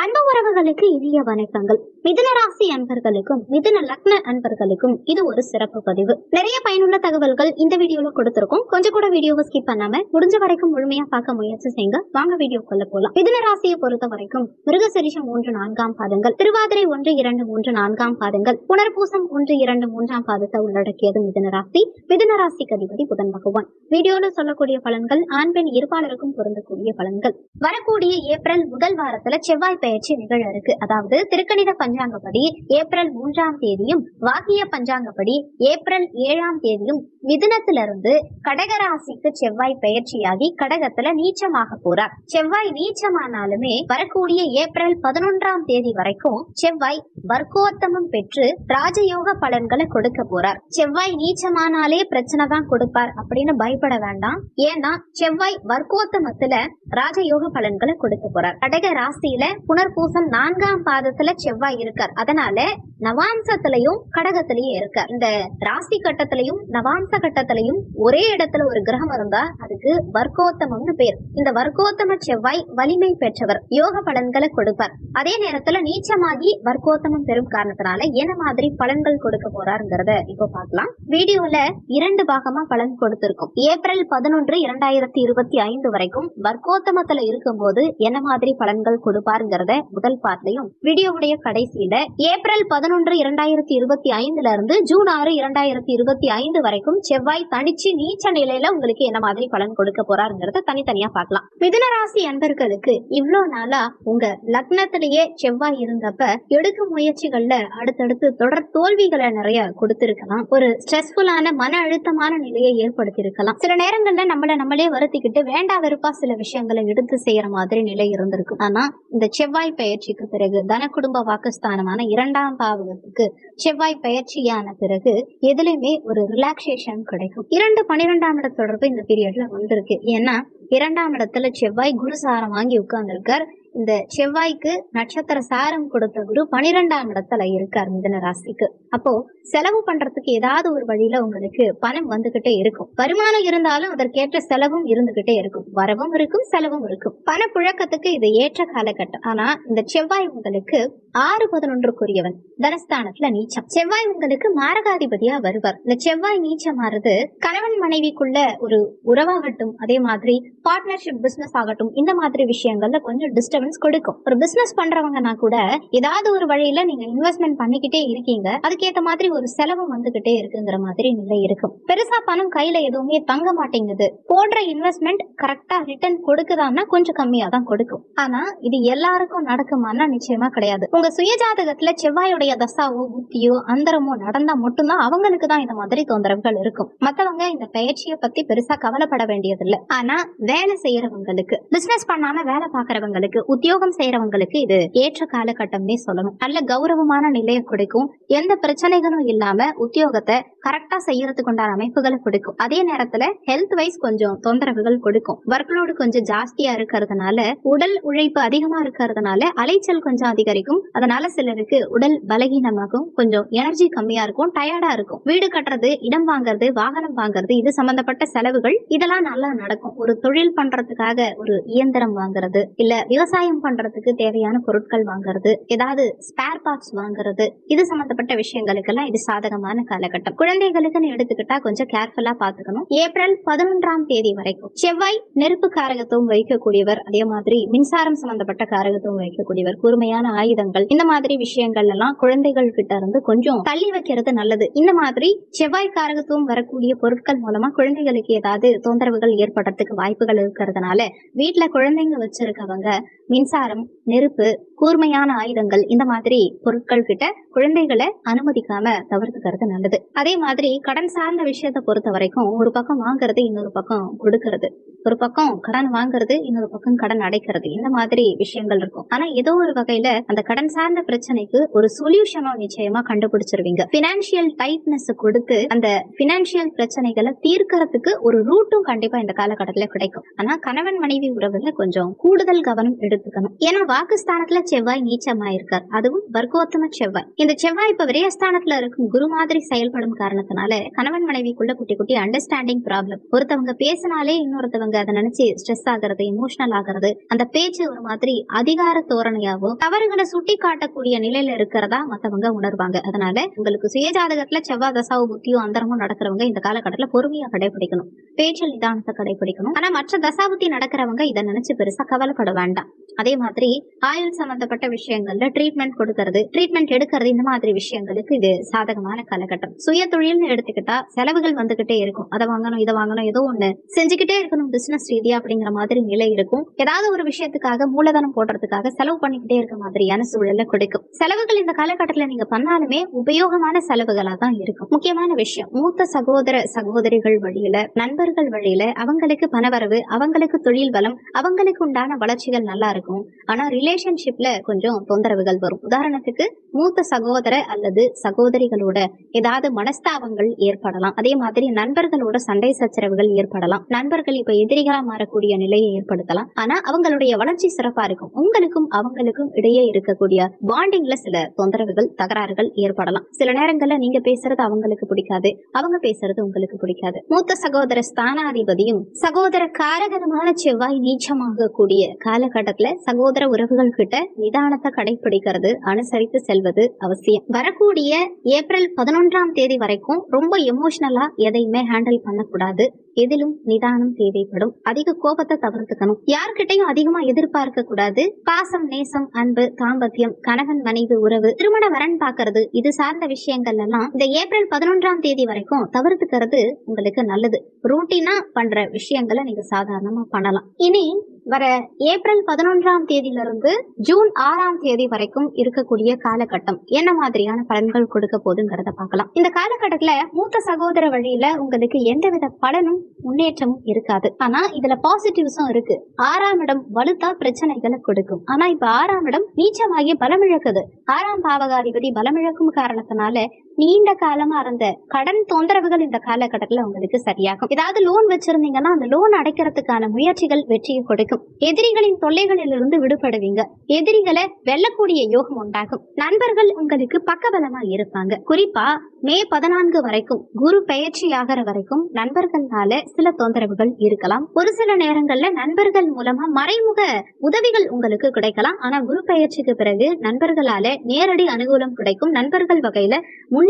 அன்பு உறவுகளுக்கு இனிய வணக்கங்கள். மிதுன ராசி அன்பர்களுக்கும் மிதுன லக்ன அன்பர்களுக்கும் இது ஒரு சிறப்பு பதிவு. நிறைய பயனுள்ள தகவல்கள் இந்த வீடியோல கொடுத்திருக்கோம். கொஞ்சம் கூட வீடியோவை ஸ்கிப் பண்ணாம முடிஞ்ச வரைக்கும் முழுமையா பார்க்க முயற்சி செய்யுங்க. வாங்க வீடியோக்குள்ள போலாம். மிதுன ராசியை பொறுத்த வரைக்கும் மிருகசரிஷம் மூன்று நான்காம் பாதங்கள் திருவாதிரை ஒன்று இரண்டு மூன்று நான்காம் பாதங்கள் புனர்பூசம் ஒன்று இரண்டு மூன்றாம் பாதத்தை உள்ளடக்கியது மிதுன ராசி. மிதுன ராசிக்கு அதிபதி புதன் பகவான். வீடியோல சொல்லக்கூடிய பலன்கள் ஆண் பெண் இருப்பாளருக்கும் பொருந்தக்கூடிய பலன்கள். வரக்கூடிய ஏப்ரல் முதல் வாரத்துல செவ்வாய் பயிற்சி நிகழ இருக்கு. அதாவது திருக்கணித பஞ்சாங்கப்படி ஏப்ரல் மூன்றாம் தேதியும் வாக்கிய பஞ்சாங்கப்படி ஏப்ரல் ஏழாம் தேதியும் மிதுனத்திலிருந்து கடகராசிக்கு செவ்வாய் பயிற்சியாகி கடகத்துல நீச்சமாக போறார். செவ்வாய் நீச்சமானாலுமே வரக்கூடிய ஏப்ரல் பதினொன்றாம் தேதி வரைக்கும் செவ்வாய் வர்க்கோத்தமம் பெற்று ராஜயோக பலன்களை கொடுக்க போறார். செவ்வாய் நீச்சமானாலே பிரச்சனை தான் கொடுப்பார் அப்படின்னு பயப்பட வேண்டாம். ஏன்னா செவ்வாய் வர்க்கோத்தமத்துல ராஜயோக பலன்களை கொடுக்க போறார். கடக ராசியில புன புனர்பூசம் நான்காம் பாதத்துல செவ்வாய் இருக்கார். அதனால நவாம்சத்திலையும் கடகத்திலையும் இருக்கார். இந்த ராசி கட்டத்திலையும் நவாம்ச கட்டத்திலையும் ஒரே இடத்துல ஒரு கிரகம் இருந்தா அதுக்கு வர்க்கோத்தமம்னு பேர். இந்த வர்க்கோத்தம செவ்வாய் வலிமை பெற்றவர் யோக பலன்களை கொடுப்பார். அதே நேரத்துல நீச்சமாகி வர்க்கோத்தமம் பெறும் காரணத்தினால என்ன மாதிரி பலன்கள் கொடுக்க போறாருங்கிறத இப்போ பார்க்கலாம். வீடியோல இரண்டு பாகமா பலன் கொடுத்திருக்கும். ஏப்ரல் பதினொன்று இரண்டாயிரத்தி இருபத்தி ஐந்து வரைக்கும் வர்க்கோத்தமத்துல இருக்கும்போது என்ன மாதிரி பலன்கள் கொடுப்பாருங்கிறத முதல் பார்ட்லையும் வீடியோவுடைய கடைசியில ஏப்ரல் பதினொன்று இரண்டாயிரத்தி இருபத்தி ஐந்துல இருந்து ஜூன் ஆறு இரண்டாயிரத்தி இருபத்தி ஐந்து வரைக்கும் செவ்வாய் தனிச்சு நீச்ச நிலையில உங்களுக்கு என்ன மாதிரி பலன் கொடுக்க போறாருங்கிறத தனித்தனியா பார்க்கலாம். மிதுன ராசி அன்பர்களுக்கு இவ்வளவு நாளா உங்க லக்னத்திலேயே செவ்வாய் இருந்தப்ப எடுக்கும் முயற்சிகள்ல அடுத்தடுத்து தொடர் தோல்விகளை நிறைய கொடுத்திருக்கலாம். ஒரு ஸ்ட்ரெஸ்ஃபுல்லான மன அழுத்தமான நிலையை ஏற்படுத்தியிருக்கலாம். சில நேரங்கள்ல நம்மள நம்மளே வருத்திக்கிட்டு வேண்டா வெறுப்பா சில விஷயங்களை எடுத்து செய்யற மாதிரி நிலை இருந்திருக்கும். ஆனா இந்த செவ்வாய் செவ்வாய் பயிற்சிக்கு பிறகு தன குடும்ப வாக்குஸ்தானமான இரண்டாம் பாவகத்துக்கு செவ்வாய் பயிற்சியான பிறகு எதுலையுமே ஒரு ரிலாக்ஸேஷன் கிடைக்கும். இரண்டு பன்னிரெண்டாம் இட தொடர்பு இந்த பீரியட்ல வந்திருக்கு. ஏன்னா இரண்டாம் இடத்துல செவ்வாய் குருசாரம் வாங்கி உட்கார்ந்துருக்கார். இந்த செவ்வாய்க்கு நட்சத்திர சாரம் கொடுத்த குரு பனிரெண்டாம் இடத்துல இருக்கார் மிதன ராசிக்கு. அப்போ செலவு பண்றதுக்கு ஏதாவது ஒரு வழியில உங்களுக்கு பணம் வந்துகிட்டே இருக்கும். வருமானம் இருந்தாலும் அதற்கேற்ற செலவும் இருந்துகிட்டே இருக்கும். வரவும் இருக்கும் செலவும் இருக்கும். பண புழக்கத்துக்கு இது ஏற்ற காலகட்டம். ஆனா இந்த செவ்வாய் உங்களுக்கு ஆறு பதினொன்றுக்குரியவன். தனஸ்தானத்துல நீச்சம். செவ்வாய் உங்களுக்கு மாரகாதிபதியா வருவார். இந்த செவ்வாய் நீச்சமாறது கணவன் மனைவிக்குள்ள ஒரு உறவாகட்டும் அதே மாதிரி பார்ட்னர்ஷிப் பிசினஸ் ஆகட்டும் இந்த மாதிரி விஷயங்கள்ல கொஞ்சம் டிஸ்டர்ப் இன்சூரன்ஸ் கொடுக்கும். ஒரு பிசினஸ் பண்றவங்கன்னா கூட ஏதாவது ஒரு வழியில நீங்க இன்வெஸ்ட்மெண்ட் பண்ணிக்கிட்டே இருக்கீங்க. அதுக்கேத்த மாதிரி ஒரு செலவு வந்துகிட்டே இருக்குங்கிற மாதிரி நிலை இருக்கும். பெருசா பணம் கையில எதுவுமே தங்க மாட்டேங்குது. போடுற இன்வெஸ்ட்மெண்ட் கரெக்டா ரிட்டர்ன் கொடுக்குதான்னா கொஞ்சம் கம்மியா தான் கொடுக்கும். ஆனா இது எல்லாருக்கும் நடக்குமான்னா நிச்சயமா கிடையாது. உங்க சுயஜாதகத்துல செவ்வாயுடைய தசாவோ புத்தியோ அந்தரமோ நடந்தா மட்டும்தான் அவங்களுக்கு தான் இந்த மாதிரி தொந்தரவுகள் இருக்கும். மத்தவங்க இந்த பயிற்சியை பத்தி பெருசா கவலைப்பட வேண்டியதில்லை. ஆனா வேலை செய்யறவங்களுக்கு பிசினஸ் பண்ணாம வேலை பாக்குறவங்களுக்கு உத்தியோகம் செய்யறவங்களுக்கு இது ஏற்ற காலகட்டம்னே சொல்லணும். நல்ல கௌரவமான நிலையை கொடுக்கும். எந்த பிரச்சனைகளும் இல்லாம உத்தியோகத்தை கரெக்டா செய்யறதுக்கு உண்டான அமைப்புகளை கொடுக்கும். அதே நேரத்துல ஹெல்த் வைஸ் கொஞ்சம் தொந்தரவுகள் கொடுக்கும். ஒர்க்லோடு கொஞ்சம் ஜாஸ்தியா இருக்கிறதுனால உடல் உழைப்பு அதிகமா இருக்கிறதுனால அலைச்சல் கொஞ்சம் அதிகரிக்கும். அதனால சிலருக்கு உடல் பலகீனமாகும். கொஞ்சம் எனர்ஜி கம்மியா இருக்கும். டயர்டா இருக்கும். வீடு கட்டுறது இடம் வாங்குறது வாகனம் வாங்குறது இது சம்பந்தப்பட்ட செலவுகள் இதெல்லாம் நல்லா நடக்கும். ஒரு தொழில் பண்றதுக்காக ஒரு இயந்திரம் வாங்குறது இல்ல விவசாய விவசாயம் பண்றதுக்கு தேவையான பொருட்கள் வாங்குறது ஏதாவது ஸ்பேர் பார்ட்ஸ் வாங்குறது இது சம்பந்தப்பட்ட விஷயங்களுக்கெல்லாம் இது சாதகமான காலகட்டம். குழந்தைகளுக்குன்னு எடுத்துக்கிட்டா கொஞ்சம் கேர்ஃபுல்லா பாத்துக்கணும் ஏப்ரல் பதினொன்றாம் தேதி வரைக்கும் செவ்வாய் நெருப்பு காரகத்துவம் வைக்கக்கூடியவர் அதே மாதிரி மின்சாரம் சம்பந்தப்பட்ட காரகத்துவம் வைக்கக்கூடியவர் கூர்மையான ஆயுதங்கள் இந்த மாதிரி விஷயங்கள் எல்லாம் குழந்தைகள் கிட்ட இருந்து கொஞ்சம் தள்ளி வைக்கிறது நல்லது. இந்த மாதிரி செவ்வாய் காரகத்துவம் வரக்கூடிய பொருட்கள் மூலமா குழந்தைகளுக்கு ஏதாவது தொந்தரவுகள் ஏற்படுறதுக்கு வாய்ப்புகள் இருக்கிறதுனால வீட்ல குழந்தைங்க வச்சிருக்கவங்க மின்சாரம் நெருப்பு கூர்மையான ஆயுதங்கள் இந்த மாதிரி பொருட்கள் கிட்ட குழந்தைகளை அனுமதிக்காம தவிர்த்துக்கிறது நல்லது. அதே மாதிரி கடன் சார்ந்த விஷயத்தை பொறுத்த வரைக்கும் ஒரு பக்கம் வாங்குறது இன்னொரு பக்கம் கொடுக்கறது. ஒரு பக்கம் கடன் வாங்குறது இன்னொரு பக்கம் கடன் அடைக்கிறது. இந்த மாதிரி விஷயங்கள் இருக்கும். ஆனா ஏதோ ஒரு வகையில அந்த கடன் சார்ந்த பிரச்சனைக்கு ஒரு சொல்யூஷனும் நிச்சயமா கண்டுபிடிச்சிருவீங்க. பினான்சியல் டைட்னஸ் கொடுத்து அந்த பினான்சியல் பிரச்சனைகளை தீர்க்கறதுக்கு ஒரு ரூட்டும் கண்டிப்பா இந்த காலகட்டத்துல கிடைக்கும். ஆனா கணவன் மனைவி உறவுல கொஞ்சம் கூடுதல் கவனம் எடுத்துக்கணும். ஏன்னா வாக்குஸ்தானத்துல செவ்வாய் நீச்சமாயிருக்கார். அதுவும் வர்க்கோத்தம செவ்வாய். இந்த செவ்வாய் இப்ப விரயஸ்தானத்துல இருக்கும் குரு மாதிரி செயல்படும் காரணத்தினால கணவன் மனைவிக்குள்ள குட்டி குட்டி அண்டர்ஸ்டாண்டிங் ப்ராப்ளம் ஒருத்தவங்க பேசினாலே இன்னொருத்தவங்க அதை நினைச்சு ஸ்ட்ரெஸ் ஆகிறது இமோஷனல் ஆகிறது அந்த பேச்சு ஒரு மாதிரி அதிகார தோரணையாவோ தவறுகளை சுட்டி காட்டக்கூடிய நிலையில இருக்கிறதா மத்தவங்க உணர்வாங்க. அதனால உங்களுக்கு சுயஜாதகத்துல செவ்வாய் தசாவு புத்தியோ அந்தரமும் நடக்கிறவங்க இந்த காலகட்டத்துல பொறுமையா கடைபிடிக்கணும். பேச்சில் நிதானத்தை கடைபிடிக்கணும். ஆனா மற்ற தசாபுத்தி நடக்கிறவங்க இதை நினைச்சு பெருசா கவலைப்பட வேண்டாம். அதே மாதிரி ஆயுள் சம்பந்தப்பட்ட விஷயங்கள்ல ட்ரீட்மெண்ட் கொடுக்கறது ட்ரீட்மெண்ட் எடுக்கிறது இந்த மாதிரி விஷயங்களுக்கு இது சாதகமான காலகட்டம். சுய தொழில்னு எடுத்துக்கிட்டா செலவுகள் வந்துகிட்டே இருக்கும். அதை வாங்கணும் இதை வாங்கணும் ஏதோ ஒண்ணு செஞ்சுக்கிட்டே இருக்கணும் பிசினஸ் ரீதியா அப்படிங்கிற மாதிரி நிலை இருக்கும். ஏதாவது ஒரு விஷயத்துக்காக மூலதனம் போடுறதுக்காக செலவு பண்ணிக்கிட்டே இருக்க மாதிரியான சூழல்ல கொடுக்கும். செலவுகள் இந்த காலகட்டத்துல நீங்க பண்ணாலுமே உபயோகமான செலவுகளா தான் இருக்கும். முக்கியமான விஷயம் மூத்த சகோதர சகோதரிகள் வழியில நண்பர்கள் வழியில அவங்களுக்கு பணவரவு அவங்களுக்கு தொழில் பலம் அவங்களுக்கு உண்டான வளர்ச்சிகள் நல்லா இருக்கும். ஆனா ரிலேஷன்ஷிப்ல கொஞ்சம் தொந்தரவுகள் வரும். உதாரணத்துக்கு மூத்த சகோதர அல்லது சகோதரிகளோட ஏதாவது மனஸ்தாபங்கள் ஏற்படலாம். அதே மாதிரி நண்பர்களோட சண்டை சச்சரவுகள் ஏற்படலாம். நண்பர்கள் இப்ப எதிரிகளா மாறக்கூடிய நிலையை ஏற்படுத்தலாம். ஆனா அவங்களுடைய வளர்ச்சி சிறப்பா இருக்கும். உங்களுக்கும் அவங்களுக்கும் இடையே இருக்கக்கூடிய பாண்டிங்ல சில தொந்தரவுகள் தகராறுகள் ஏற்படலாம். சில நேரங்கள்ல நீங்க பேசுறது அவங்களுக்கு பிடிக்காது. அவங்க பேசுறது உங்களுக்கு பிடிக்காது. மூத்த சகோதர ஸ்தானாதிபதியும் சகோதர காரகரமான செவ்வாய் நீச்சமாக கூடிய காலகட்டத்துல சகோதர உறவுகள் கிட்ட நிதானத்தை கடைபிடிக்கிறது அனுசரித்து செல்வது அவசியம். வரக்கூடிய ஏப்ரல் பதினொன்றாம் தேதி வரைக்கும் ரொம்ப எமோஷனலா எதையுமே ஹேண்டில் பண்ணக்கூடாது. எதிலும் நிதானம் தேவைப்படும். அதிக கோபத்தை தவிர்த்துக்கணும். யார்கிட்டயும் அதிகமா எதிர்பார்க்க கூடாது. பாசம் நேசம் அன்பு தாம்பத்தியம் கணவன் மனைவி உறவு திருமண வரன் பாக்குறது இது சார்ந்த விஷயங்கள் எல்லாம் இந்த ஏப்ரல் பதினொன்றாம் தேதி வரைக்கும் தவிர்த்துக்கிறது உங்களுக்கு நல்லது. ரூட்டீனா பண்ற விஷயங்களை நீங்க சாதாரணமா பண்ணலாம். இனி வர ஏப்ரல் பதினொன்றாம் தேதியிலிருந்து ஜூன் ஆறாம் தேதி வரைக்கும் இருக்கக்கூடிய காலகட்டம் என்ன மாதிரியான பலன்கள் கொடுக்க போதுங்கிறத பார்க்கலாம். இந்த காலகட்டத்துல மூத்த சகோதர வழியில உங்களுக்கு எந்தவித பலனும் முன்னேற்றமும் இருக்காது. ஆனா இதுல பாசிட்டிவ்ஸும் இருக்கு. ஆறாம் இடம் வலுத்தா பிரச்சனைகளை கொடுக்கும். ஆனா இப்ப ஆறாம் இடம் நீச்சமாகி பலமிழக்குது. ஆறாம் பாவகாதிபதி பலமிழக்கும் காரணத்தினால நீண்ட காலமா இருந்த கடன் தொந்தரவுகள் இந்த காலகட்டத்துல உங்களுக்கு சரியாகும். ஏதாவது லோன் வச்சிருந்தீங்கன்னா அந்த லோன் அடைக்கிறதுக்கான முயற்சிகள் வெற்றியை கொடுக்கும். எதிரிகளின் தொல்லைகளிலிருந்து விடுபடுவீங்க. எதிரிகளை வெல்லக்கூடிய யோகம் உண்டாகும். நண்பர்கள் உங்களுக்கு பக்கபலமா இருப்பாங்க. குறிப்பா மே பதினான்கு வரைக்கும் குரு பெயர்ச்சி ஆகிற வரைக்கும் நண்பர்களால சில தொந்தரவுகள் இருக்கலாம். ஒரு சில நேரங்கள்ல நண்பர்கள் மூலமா மறைமுக உதவிகள் உங்களுக்கு கிடைக்கலாம். ஆனா குரு பெயர்ச்சிக்கு பிறகு நண்பர்களால நேரடி அனுகூலம் கிடைக்கும். நண்பர்கள் வகையில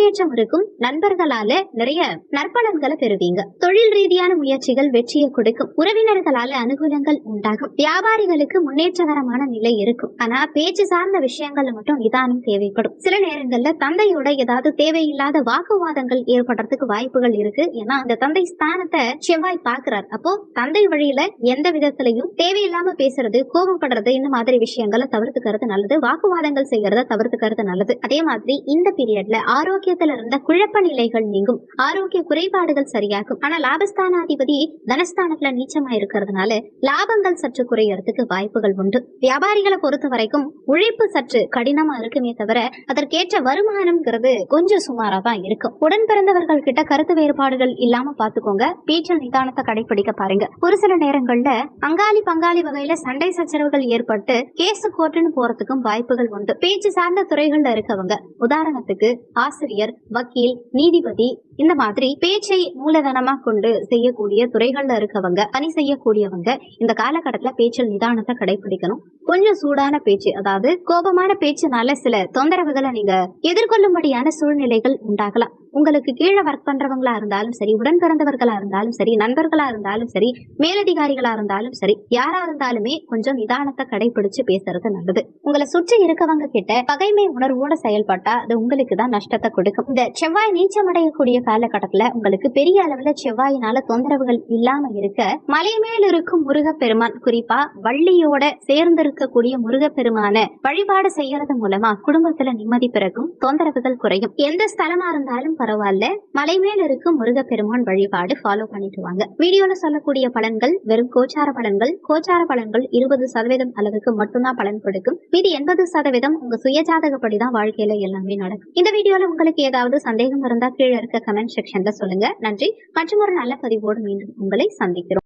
முன்னேற்றம் இருக்கும். நண்பர்களால நிறைய நற்பலன்களை பெறுவீங்க. தொழில் ரீதியான முயற்சிகள் வெற்றியை கொடுக்கும். உறவினர்களால அனுகூலங்கள் உண்டாகும். வியாபாரிகளுக்கு முன்னேற்றகரமான நிலை இருக்கும். ஆனா பேச்சு சார்ந்த விஷயங்கள்ல மட்டும் நிதானம் தேவைப்படும். சில நேரங்கள்ல தந்தையோட ஏதாவது தேவையில்லாத வாக்குவாதங்கள் ஏற்படுறதுக்கு வாய்ப்புகள் இருக்கு. ஏன்னா அந்த தந்தை ஸ்தானத்தை செவ்வாய் பாக்குறார் அப்போ தந்தை வழியில எந்த விதத்திலையும் தேவையில்லாம பேசுறது கோபப்படுறது இந்த மாதிரி விஷயங்களை தவிர்த்துக்கிறது நல்லது. வாக்குவாதங்கள் செய்யறத தவிர்த்துக்கிறது நல்லது. அதே மாதிரி இந்த பீரியட்ல ஆரோக்கிய ஆரோக்கியத்துல இருந்த குழப்ப நிலைகள் நீங்கும். ஆரோக்கிய குறைபாடுகள் சரியாகும். ஆனா லாபஸ்தானாதிபதி தனஸ்தானத்துல நீச்சமா இருக்கிறதுனால லாபங்கள் சற்று குறையறதுக்கு வாய்ப்புகள் உண்டு. வியாபாரிகளை பொறுத்த வரைக்கும் உழைப்பு சற்று கடினமா இருக்குமே தவிர அதற்கேற்ற வருமானம்ங்கிறது கொஞ்சம் சுமாரா தான் இருக்கும். உடன் பிறந்தவர்கள் கிட்ட கருத்து வேறுபாடுகள் இல்லாம பாத்துக்கோங்க. பேச்சில் நிதானத்தை கடைபிடிக்க பாருங்க. ஒரு சில நேரங்கள்ல அங்காளி பங்காளி வகையில சண்டை சச்சரவுகள் ஏற்பட்டு கேஸ் கோர்ட்டுன்னு போறதுக்கும் வாய்ப்புகள் உண்டு. பேச்சு சார்ந்த துறைகள்ல இருக்கவங்க. உதாரணத்துக்கு ஆசிரியர் வக்கீல் நீதிபதி இந்த மாதிரி பேச்சை மூலதனமா கொண்டு செய்யக்கூடிய துறைகள்ல இருக்கவங்க பணி செய்யக்கூடியவங்க இந்த காலகட்டத்துல பேச்சில் நிதானத்தை கடைபிடிக்கணும். கொஞ்சம் சூடான பேச்சு அதாவது கோபமான பேச்சுனால சில தொந்தரவுகளை நீங்க எதிர்கொள்ளும்படியான சூழ்நிலைகள் உண்டாகலாம். உங்களுக்கு கீழே ஒர்க் பண்றவங்களா இருந்தாலும் சரி உடன் பிறந்தவர்களா இருந்தாலும் சரி நண்பர்களா இருந்தாலும் சரி மேலதிகாரிகளா இருந்தாலும் சரி யாரா இருந்தாலுமே கொஞ்சம் நிதானத்தை கடைபிடிச்சு பேசுறது நல்லது. உங்களை சுற்றி இருக்கவங்க கிட்ட பகைமை உணர்வோட செயல்பட்டா அது உங்களுக்கு தான் நஷ்டத்தை கொடுக்கும். இந்த செவ்வாய் நீச்சமடையக்கூடிய காலகட்டத்துல உங்களுக்கு பெரிய அளவுல செவ்வாயினால தொந்தரவுகள் இல்லாம இருக்க மலை மேல் இருக்கும் முருகப்பெருமான் குறிப்பா வள்ளியோட சேர்ந்து இருக்கக்கூடிய முருகப்பெருமான வழிபாடு செய்யறது மூலமா குடும்பத்துல நிம்மதி பிறக்கும் தொந்தரவுகள் குறையும். எந்த ஸ்தலமா இருந்தாலும் பரவாயில்ல. மலை மேல இருக்கும் முருகப்பெருமான் வழிபாடு ஃபாலோ பண்ணிட்டு வாங்க. வீடியோல சொல்லக்கூடிய பலன்கள் வெறும் கோச்சார பலன்கள். கோச்சார பலன்கள் இருபது சதவீதம் அளவுக்கு மட்டும்தான் பலன் கொடுக்கும். மீது எண்பது சதவீதம் உங்க சுயஜாதகப்படி தான் வாழ்க்கையில எல்லாமே நடக்கும். இந்த வீடியோல உங்களுக்கு ஏதாவது சந்தேகம் இருந்தா கீழே இருக்க கமெண்ட் செக்ஷன்ல சொல்லுங்க. நன்றி. மற்றும் ஒரு நல்ல பதிவோடு மீண்டும் உங்களை சந்திக்கிறோம்.